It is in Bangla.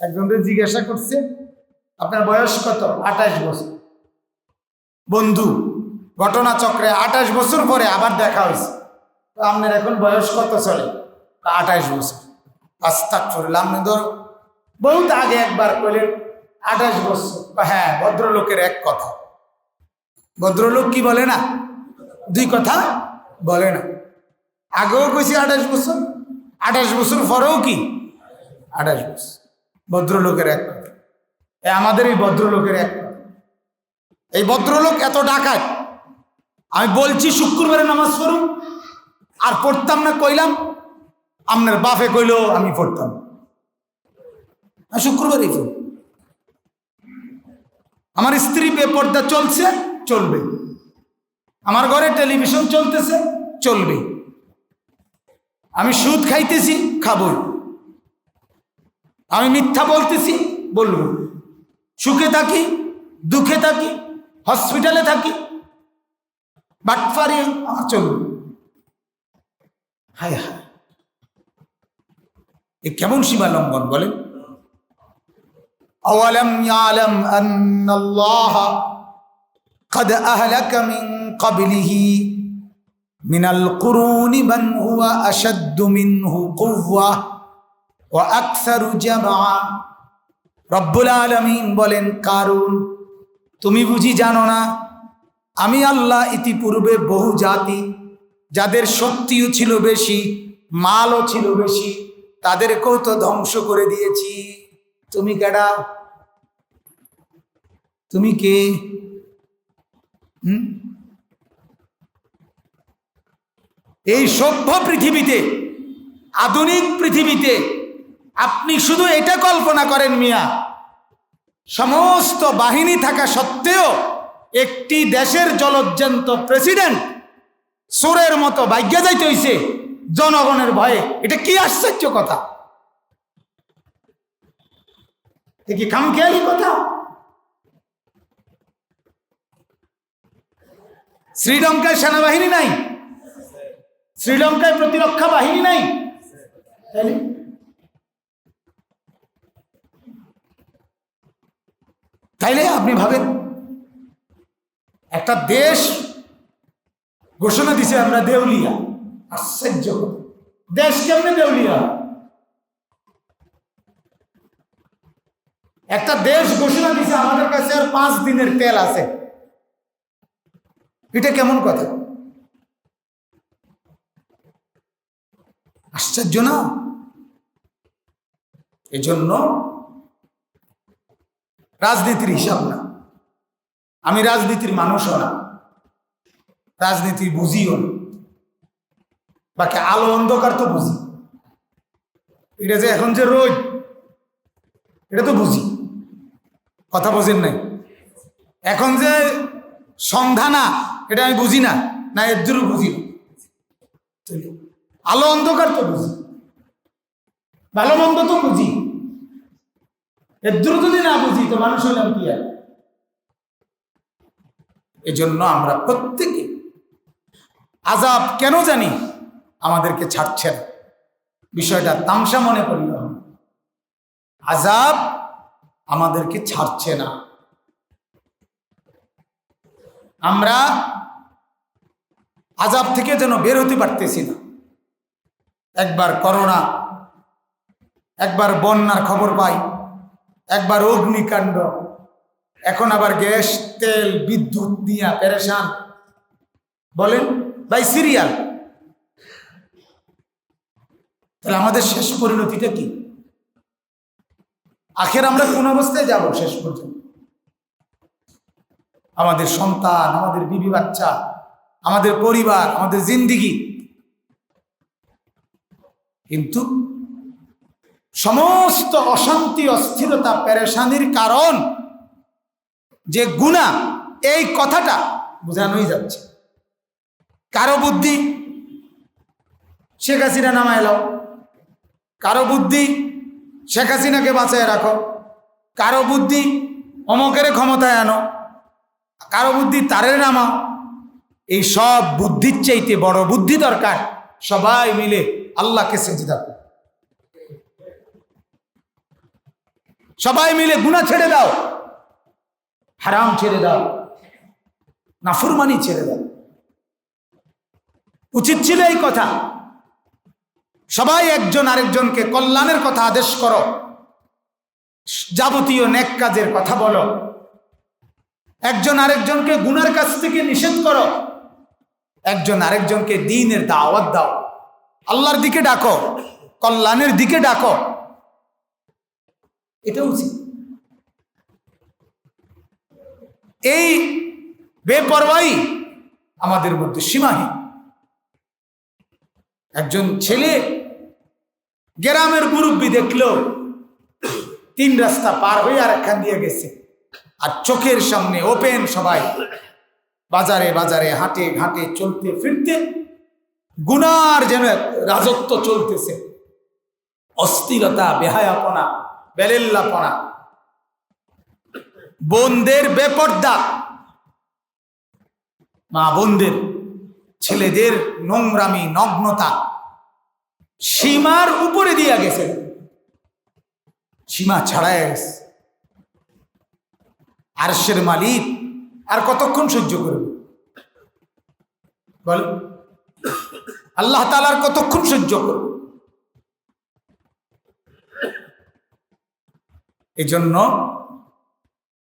একজনকে জিজ্ঞাসা করছে, আপনার বয়স কত? আঠাশ বছর। বন্ধু ঘটনা চক্রে আঠাশ বছর পরে আবার দেখা হয়েছে। তো আপনার এখন বয়স কত চলে? আঠাশ বছর। আস্তাক করলাম আপনি ধর বহুত আগে একবার করলেন আঠাশ বছর। হ্যাঁ ভদ্রলোকের এক কথা। ভদ্রলোক কি বলে না? দুই কথা বলে না। আগেও কইছি আঠাশ বছর আঠাশ বছর পরেও কি? আঠাশ বছর। ভদ্রলোকের এক এ আমাদের এই ভদ্রলোকের এক এই ভদ্রলোক এত ডাকায় আমি বলছি, শুক্রবারে নামাজ পড়ুন। আর পড়তাম না, কইলাম আপনার বাপে কইলো আমি পড়তাম। আর শুক্রবারই পড়ি আমার স্ত্রী বেপর্দা চলছে, চলবে। আমার ঘরে টেলিভিশন চলতেছে, চলবে। আমি সুদ খাইতেছি, খাবই। আমি মিথ্যা বলতেছি বলবো সুখে থাকি দুঃখে থাকি হসপিটালে থাকি বাটফারি আমার চলবে হায় হায় এ কেমন সীমা লঙ্ঘন বলেন أولم يعلم أن الله قد أهلك من قبله من القرون من هو أشد منه قوة রব্বুল আলমিন বলেন, কারুন, তুমি বুঝি জানো না, আমি আল্লাহ ইতিপূর্বে বহু জাতি, যাদের শক্তিও ছিল বেশি, মালও ছিল বেশি, তাদেরকেও তো ধ্বংস করে দিয়েছি। তুমি কেডা? তুমি কে? এই সভ্য পৃথিবীতে, আধুনিক পৃথিবীতে আপনি শুধু এটা কল্পনা করেন মিয়া, সমস্ত বাহিনী থাকা সত্ত্বেও একটি দেশের জলজ্জান্ত প্রেসিডেন্ট সোরের মতো ভাগ্যা যাইতে হইছে জনগণের ভয়ে। এটা কি আশ্চর্য কথা? কি খামখেয়ালি কথা? শ্রীলঙ্কায় সেনাবাহিনী নাই? শ্রীলঙ্কায় প্রতিরক্ষা বাহিনী নাই? তাইলে আপনি ভাবেন, একটা দেশ ঘোষণা দিছে আমরা দেউলিয়া। আশ্চর্য দেশ কেমনে দেউলিয়া? একটা দেশ ঘোষণা দিছে, আমাদের কাছে আর পাঁচ দিনের তেল আছে। এটা কেমন কথা? আশ্চর্য না? এজন্য রাজনীতির হিসাব না। আমি রাজনীতির মানুষও না। রাজনীতি বুঝিও না। বাকি আলো অন্ধকার তো বুঝি। এটা যে এখন যে রোদ, এটা তো বুঝি। কথা বোঝেন নাই? এখন যে সন্ধ্যা না এটা আমি বুঝি না না এর জন্য বুঝি আলো অন্ধকার তো বুঝি। ভালো মন্দ তো বুঝি। এর দূর যদি না বুঝি, তো মানুষ হলাম কি আর? এজন্য আমরা প্রত্যেকে আজাব কেন জানি আমাদেরকে ছাড়ছে না বিষয়টা তামসা মনে করি না। আজাব আমাদেরকে ছাড়ছে না। আমরা আজাব থেকে যেন বের হতে পারতেছি না। একবার করোনা, একবার বন্যার খবর পাই। একবার অগ্নিকাণ্ড। এখন আবার গ্যাস, তেল, বিদ্যুৎ নিয়ে পেরেশান। বলেন, ভাই, সিরিয়াল। তাহলে আমাদের শেষ পরিণতিটা কি? আখের আমরা কোন অবস্থায় যাব শেষ পর্যন্ত? আমাদের সন্তান, আমাদের বিবি বাচ্চা, আমাদের পরিবার, আমাদের জিন্দিগি। কিন্তু সমস্ত অশান্তি, অস্থিরতা, পেরেশানির কারণ যে গুণা, এই কথাটা বোঝানোই যাচ্ছে। কারও বুদ্ধি, শেখ হাসিনা নামায় এলাও কারও বুদ্ধি, শেখ হাসিনাকে বাঁচায় রাখো। কারও বুদ্ধি, অমকের ক্ষমতায় আনো। কারও বুদ্ধি, তারের নামাও। এই সব বুদ্ধির চাইতে বড় বুদ্ধি দরকার। সবাই মিলে আল্লাহকে সেজে থাকো সবাই মিলে গুণা ছেড়ে দাও। হারাম ছেড়ে দাও। নাফুরমানি ছেড়ে দাও। উচিত ছিল এই কথা। সবাই একজন আরেকজনকে কল্যাণের কথা আদেশ করো। যাবতীয় নেক কাজের কথা বলো। একজন আরেকজনকে গুনার কাছ থেকে নিষেধ করো। একজন আরেকজনকে দিনের দাওয়াত দাও। আল্লাহর দিকে ডাকো। কল্যাণের দিকে ডাকো। এটা উচিত। এই বেপরওয়াই আমাদের মধ্যে সীমাহীন। একজন ছেলে গ্রামের মুরব্বী দেখল তিন রাস্তা পার হয়ে আর একখান দিয়ে গেছে। আর চোখের সামনে ওপেন সবাই। বাজারে বাজারে, হাঁটে ঘাটে চলতে ফিরতে গুনার যেন রাজত্ব চলতেছে। অস্থিরতা, বেহায়াপনা বেলেল্লাপনা। বোনদের বেপর্দা। মা বোনদের, ছেলেদের নোংরামি, নগ্নতা। সীমার উপরে দিয়া গেছে। সীমা ছাড়ায় গেছে। আরশের মালিক আর কতক্ষণ সহ্য করবে? বল। আল্লাহ তালার কতক্ষণ সহ্য করবে? এই জন্য